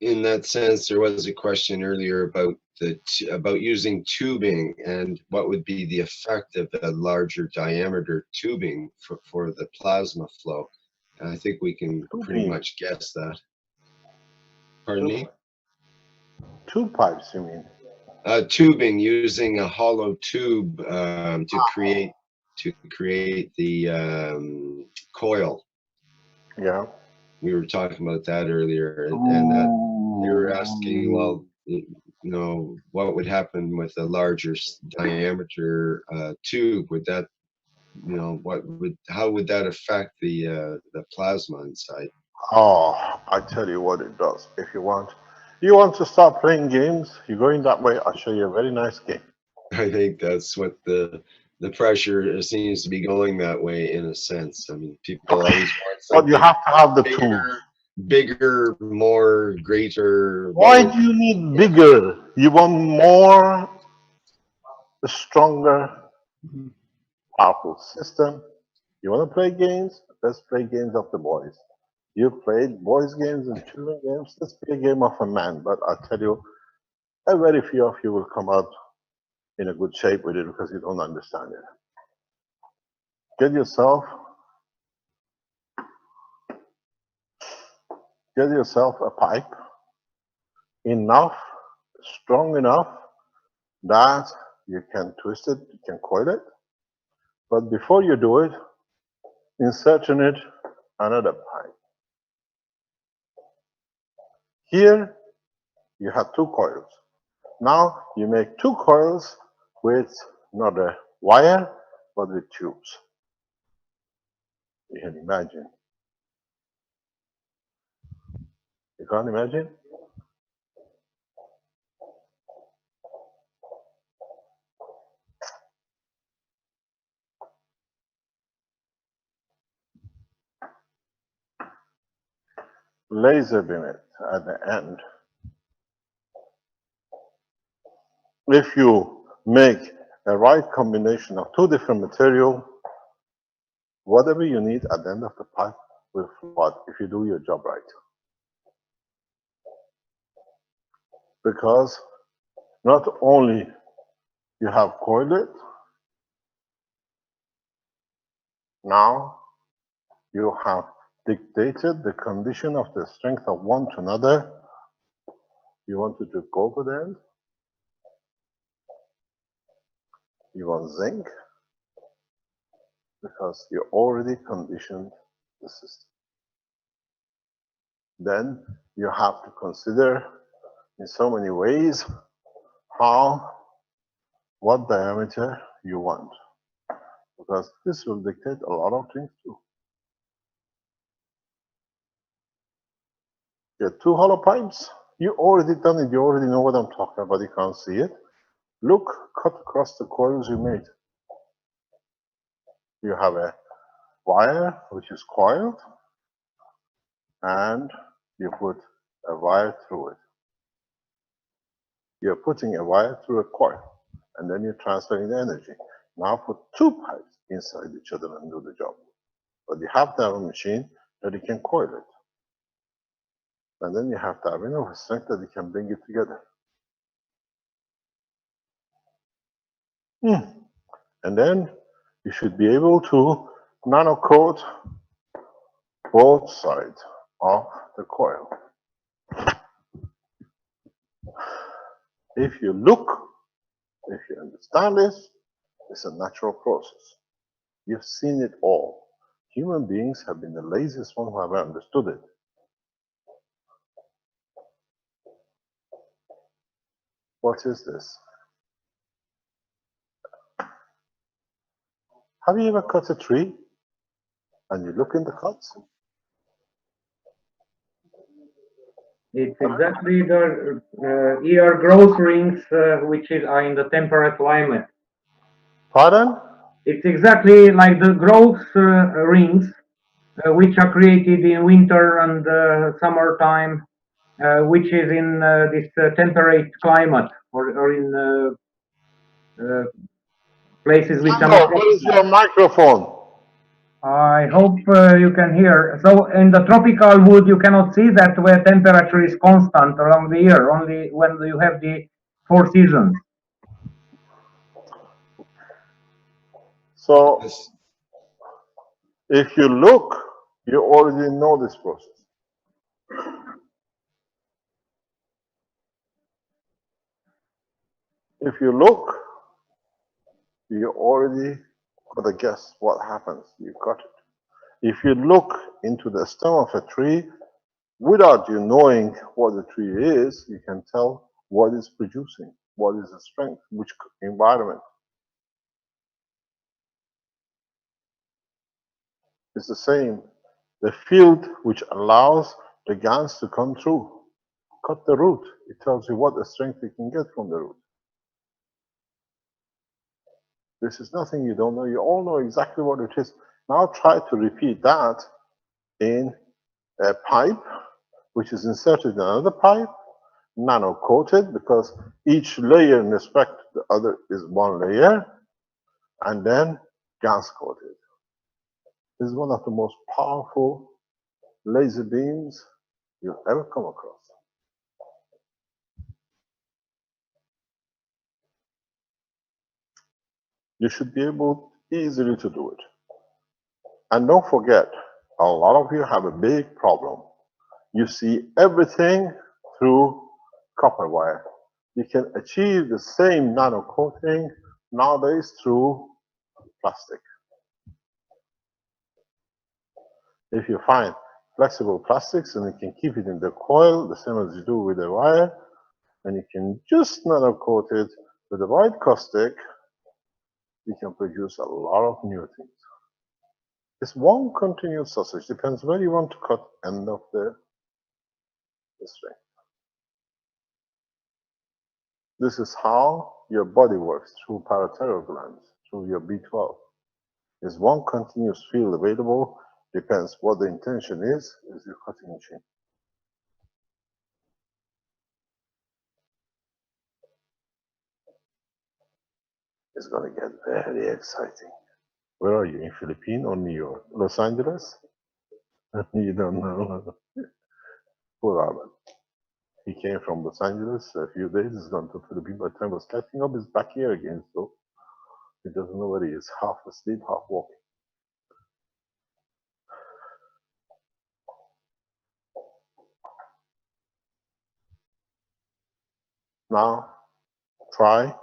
in that sense, there was a question earlier about the, t- about using tubing and what would be the effect of a larger diameter tubing for, for the plasma flow. And I think we can pretty much guess that. Pardon me? Two pipes, you mean? Uh, tubing, using a hollow tube, um, to create, to create the, um, coil. Yeah. We were talking about that earlier and, and that you were asking, well, you know, what would happen with a larger diameter uh, tube? Would that, you know, what would, how would that affect the uh, the plasma inside? Oh, I tell you what it does. If you want, you want to start playing games, you're going that way. I'll show you a very nice game. I think that's what the the pressure seems to be going that way in a sense. I mean, people always want But you have to have the tools. bigger, bigger, more, greater. Why do you need bigger? You want more, stronger, powerful system. You want to play games? Let's play games of the boys. You played boys' games and children games. Let's play a game of a man. But I tell you, a very few of you will come out in a good shape with it because you don't understand it. Get yourself, get yourself a pipe enough, strong enough that you can twist it, you can coil it. But before you do it, insert in it another pipe. Here, you have two coils. Now you make two coils with not a wire, but with tubes. You can imagine. You can't imagine? laser beam at the end. If you make a right combination of two different material, whatever you need at the end of the pipe will flood if you do your job right. Because not only you have coiled it, now you have dictated the condition of the strength of one to another. You want to do covalent. You want zinc because you already conditioned the system. Then you have to consider in so many ways how, what diameter you want because this will dictate a lot of things too. You have two hollow pipes. You already done it. You already know what I'm talking about. You can't see it. Look, cut across the coils you made. You have a wire which is coiled, and you put a wire through it. You're putting a wire through a coil, and then you're transferring the energy. Now put two pipes inside each other and do the job. But you have to have a machine that you can coil it. And then you have to have enough strength that you can bring it together. Hmm. And then you should be able to nano coat both sides of the coil. If you look, if you understand this, it's a natural process. You've seen it all. Human beings have been the laziest one who have understood it. What is this? Have you ever cut a tree and you look in the cuts? It's exactly the uh, ear growth rings uh, which is are in the temperate climate. Pardon? It's exactly like the growth uh, rings uh, which are created in winter and uh, summertime, uh, which is in uh, this uh, temperate climate or, or in uh, uh, places which are what is your microphone? I hope uh, you can hear. So in the tropical wood, you cannot see that where temperature is constant along the year, only when you have the four seasons. So if you look, you already know this process. If you look, you already a guess what happens. You've got it. If you look into the stem of a tree, without you knowing what the tree is, you can tell what it's producing, what is the strength, which environment. It's the same. The field which allows the gans to come through. Cut the root. It tells you what the strength you can get from the root. This is nothing you don't know. You all know exactly what it is. Now try to repeat that in a pipe, which is inserted in another pipe, nano coated, because each layer in respect to the other is one layer, and then gas coated. This is one of the most powerful laser beams you've ever come across. You should be able easily to do it. And don't forget, a lot of you have a big problem. You see everything through copper wire. You can achieve the same nano coating nowadays through plastic. If you find flexible plastics and you can keep it in the coil, the same as you do with the wire, and you can just nano coat it with a white caustic, you can produce a lot of new things. It's one continuous sausage, depends where you want to cut end of the, string. This is how your body works through parathyroid glands, through your B12. There's one continuous field available Depends what the intention is, is your cutting machine. It's gonna get very exciting. Where are you, in Philippines or New York? Los Angeles? you don't know. Poor Alan. He came from Los Angeles a few days, he's gone to Philippines, by the time was catching up, he's back here again, so he doesn't know where he is, half asleep, half walking. Now, try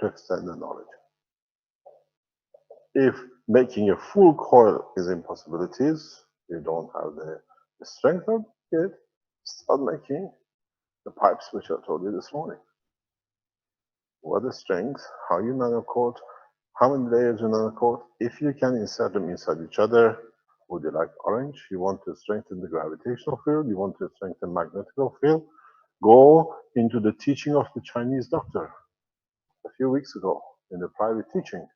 to extend the knowledge. If making a full coil is impossibilities, you don't have the, strength of it, start making the pipes which I told you this morning. What the strength, how you nanocoat, how many layers you nanocoat, if you can insert them inside each other, would you like orange? You want to strengthen the gravitational field, you want to strengthen magnetical field, go into the teaching of the Chinese doctor few weeks ago in the private teaching.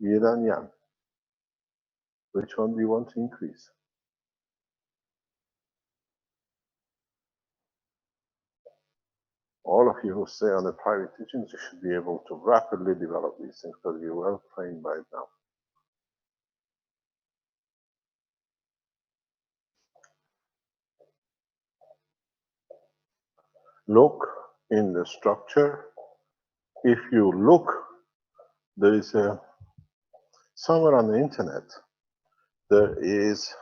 Yin and Yang. Which one do you want to increase? All of you who stay on the private teachings, you should be able to rapidly develop these things because you're well trained by now. look in the structure. If you look, there is a somewhere on the internet, there is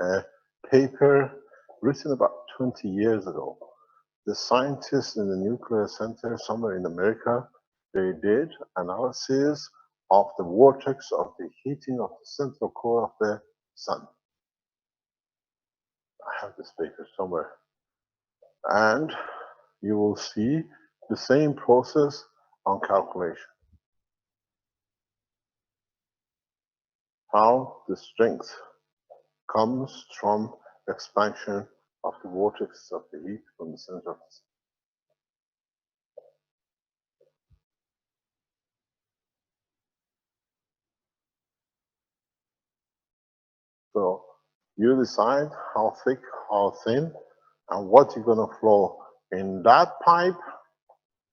a paper written about 20 years ago. The scientists in the nuclear center somewhere in America, they did analysis of the vortex of the heating of the central core of the sun. I have this paper somewhere. And you will see the same process on calculation. How the strength comes from expansion of the vortex of the heat from the center of the. So you decide how thick, how thin, and what you're gonna flow in that pipe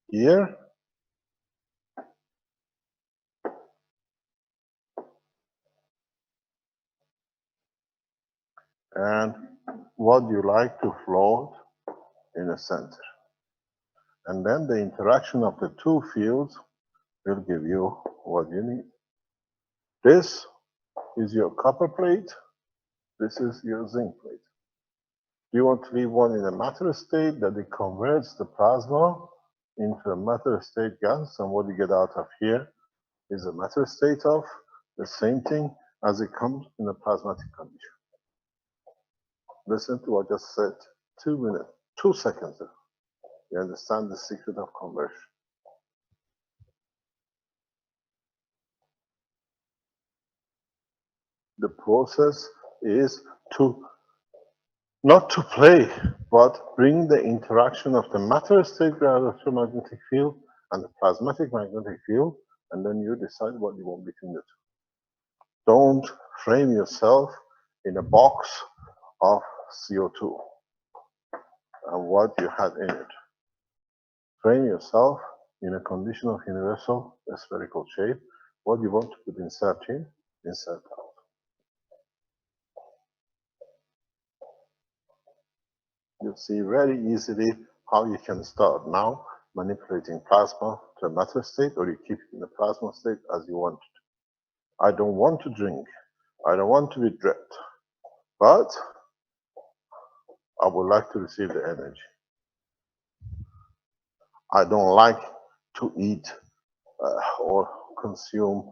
here and what you like to float in the center. And then the interaction of the two fields will give you what you need. This is your copper plate. This is your zinc plate. You want to leave one in a matter state that it converts the plasma into a matter state gas, and what you get out of here is a matter state of the same thing as it comes in a plasmatic condition. Listen to what I just said two minutes, two seconds. You understand the secret of conversion. The process is to not to play, but bring the interaction of the matter state electromagnetic field and the plasmatic magnetic field, and then you decide what you want between the two. Don't frame yourself in a box of CO2 and what you had in it. Frame yourself in a condition of universal spherical shape. What you want to put insert in, insert out. you see very easily how you can start now manipulating plasma to a matter state or you keep it in the plasma state as you want. I don't want to drink. I don't want to be dread. But I would like to receive the energy. I don't like to eat uh, or consume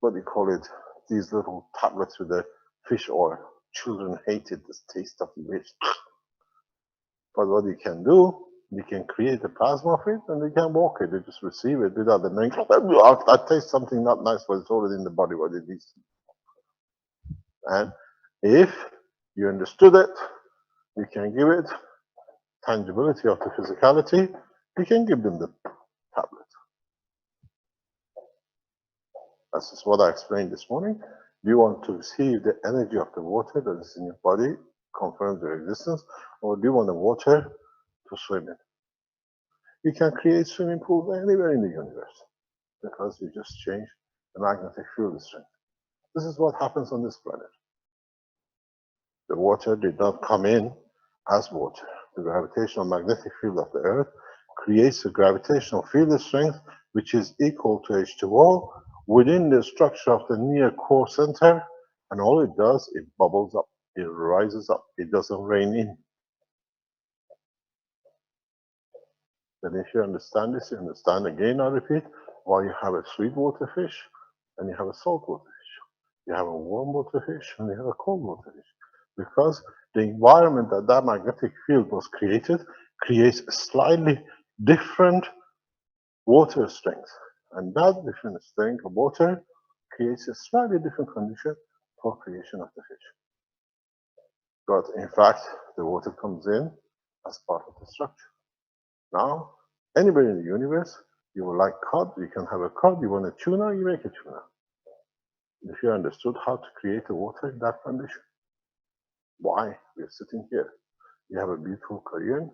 what do you call it? These little tablets with the fish oil. Children hated the taste of fish. But what you can do, you can create a plasma of it and you can walk it. They just receive it without the I, I taste something not nice, but it's already in the body what it is. And if you understood it, you can give it tangibility of the physicality, you can give them the tablet. This is what I explained this morning. Do you want to receive the energy of the water that is in your body, confirm their existence, or do you want the water to swim in? You can create swimming pools anywhere in the universe because you just change the magnetic field strength. This is what happens on this planet. The water did not come in as water. The gravitational magnetic field of the Earth creates a gravitational field of strength which is equal to H2O within the structure of the near core center, and all it does, it bubbles up, it rises up, it doesn't rain in. Then if you understand this, you understand again, I repeat, why you have a sweet water fish and you have a salt water fish. You have a warm water fish and you have a cold water fish. Because the environment that that magnetic field was created creates a slightly different water strength. And that different strength of water creates a slightly different condition for creation of the fish. But in fact, the water comes in as part of the structure. Now, anybody in the universe, you would like cod, you can have a cod, you want a tuna, you make a tuna. If you understood how to create the water in that condition, why we are sitting here. You have a beautiful Korean,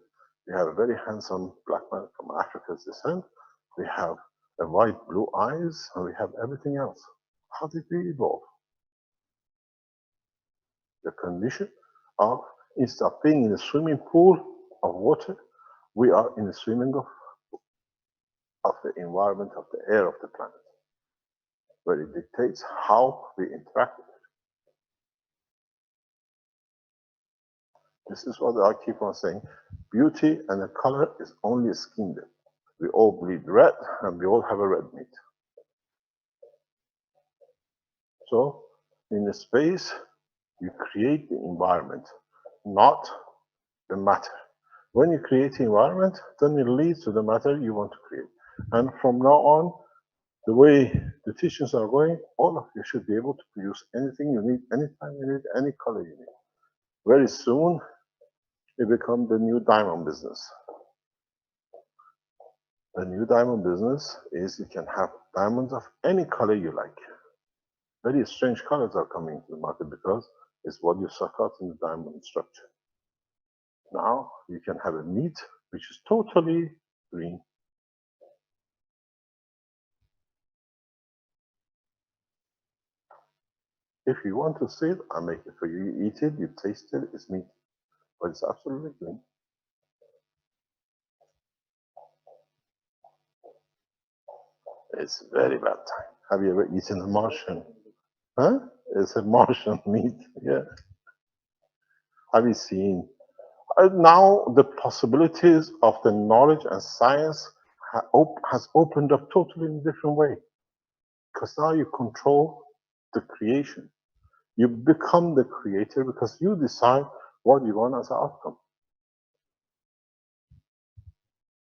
we have a very handsome black man from Africa's descent, we have a white blue eyes, and we have everything else. How did we evolve? The condition of, instead of being in a swimming pool of water, we are in the swimming of, of the environment of the air of the planet, where it dictates how we interact This is what I keep on saying. Beauty and the color is only a skin depth. We all bleed red and we all have a red meat. So in the space, you create the environment, not the matter. When you create the environment, then it leads to the matter you want to create. And from now on, the way the teachings are going, all of you should be able to produce anything you need, anytime you need, any color you need. Very soon, it becomes the new diamond business. The new diamond business is you can have diamonds of any color you like. Very strange colors are coming to the market because it's what you suck out in the diamond structure. Now you can have a meat which is totally green. If you want to see it, I make it for you. You eat it, you taste it, it's meat. But it's absolutely clean. It's very bad time. Have you ever eaten a Martian? Huh? It's a Martian meat, yeah. Have you seen? Uh, now the possibilities of the knowledge and science ha op has opened up totally in a different way. Because now you control the creation. You become the creator because you decide what you want as an outcome.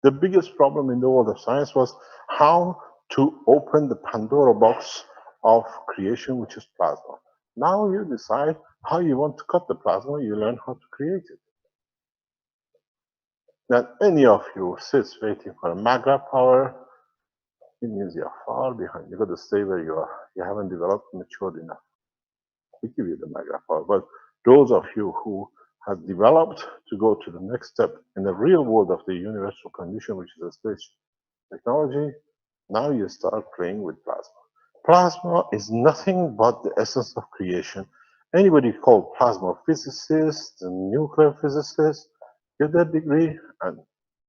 The biggest problem in the world of science was how to open the Pandora box of creation, which is plasma. Now you decide how you want to cut the plasma, you learn how to create it. That any of you sits waiting for a maglev power, it means you're far behind. You've got to stay where you are. You haven't developed matured enough. We give you the Magra power. But those of you who have developed to go to the next step in the real world of the universal condition, which is a space technology, now you start playing with plasma. Plasma is nothing but the essence of creation. Anybody called plasma physicist nuclear physicist, get that degree and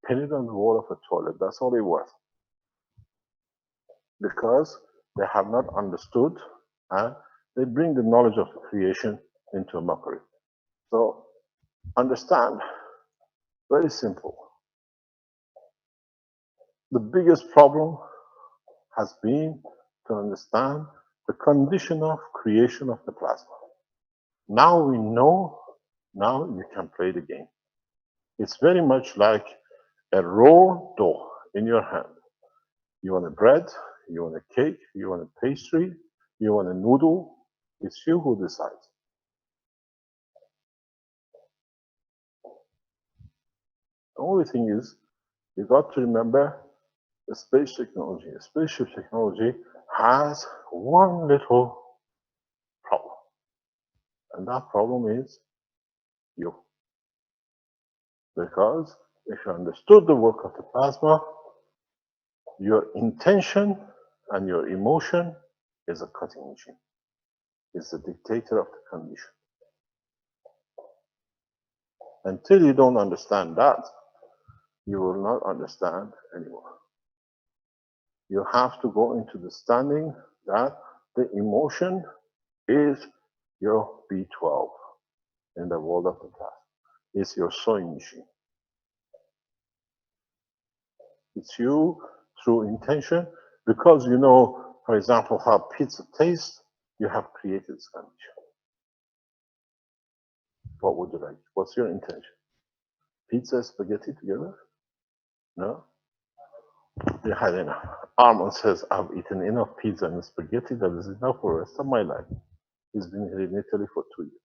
pin it on the wall of a toilet. That's all it was. Because they have not understood and they bring the knowledge of creation into a mockery. So understand, very simple. The biggest problem has been to understand the condition of creation of the plasma. Now we know, now you can play the game. It's very much like a raw dough in your hand. You want a bread, you want a cake, you want a pastry, you want a noodle. It's you who decides. The only thing is, you got to remember the space technology, the spaceship technology has one little problem. And that problem is you. Because if you understood the work of the plasma, your intention and your emotion is a cutting machine. is the dictator of the condition. Until you don't understand that, you will not understand anymore you have to go into the standing that the emotion is your B12 in the world of the class. It's your sewing machine. It's you through intention because you know, for example, how pizza tastes, you have created this condition. What would you like? What's your intention? Pizza, spaghetti together? No? You had enough. Armand says, I've eaten enough pizza and spaghetti that is enough for the rest of my life. He's been here in Italy for two years.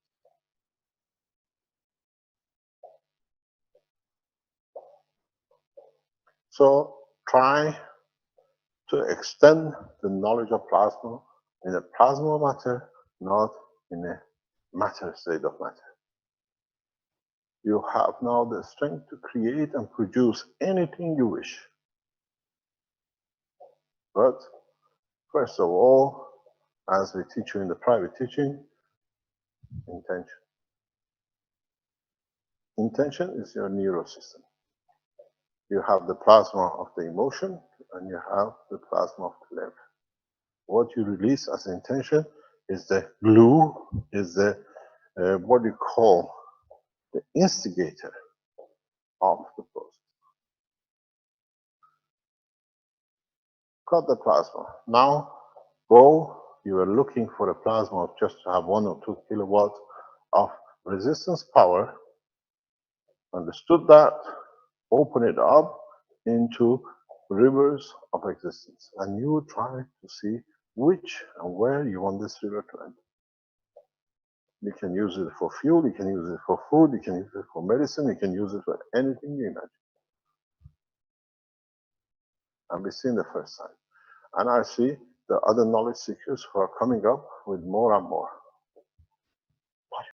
So try to extend the knowledge of plasma in a plasma matter, not in a matter state of matter. You have now the strength to create and produce anything you wish. But first of all, as we teach you in the private teaching, intention. Intention is your neural system. You have the plasma of the emotion and you have the plasma of the lymph. What you release as intention is the glue, is the uh, what you call the instigator of the process. cut the plasma. Now go, you are looking for a plasma of just to have one or two kilowatts of resistance power. Understood that, open it up into rivers of existence. And you try to see which and where you want this river to end. You can use it for fuel, you can use it for food, you can use it for medicine, you can use it for anything you imagine. And we've seen the first sign. And I see the other knowledge seekers who are coming up with more and more.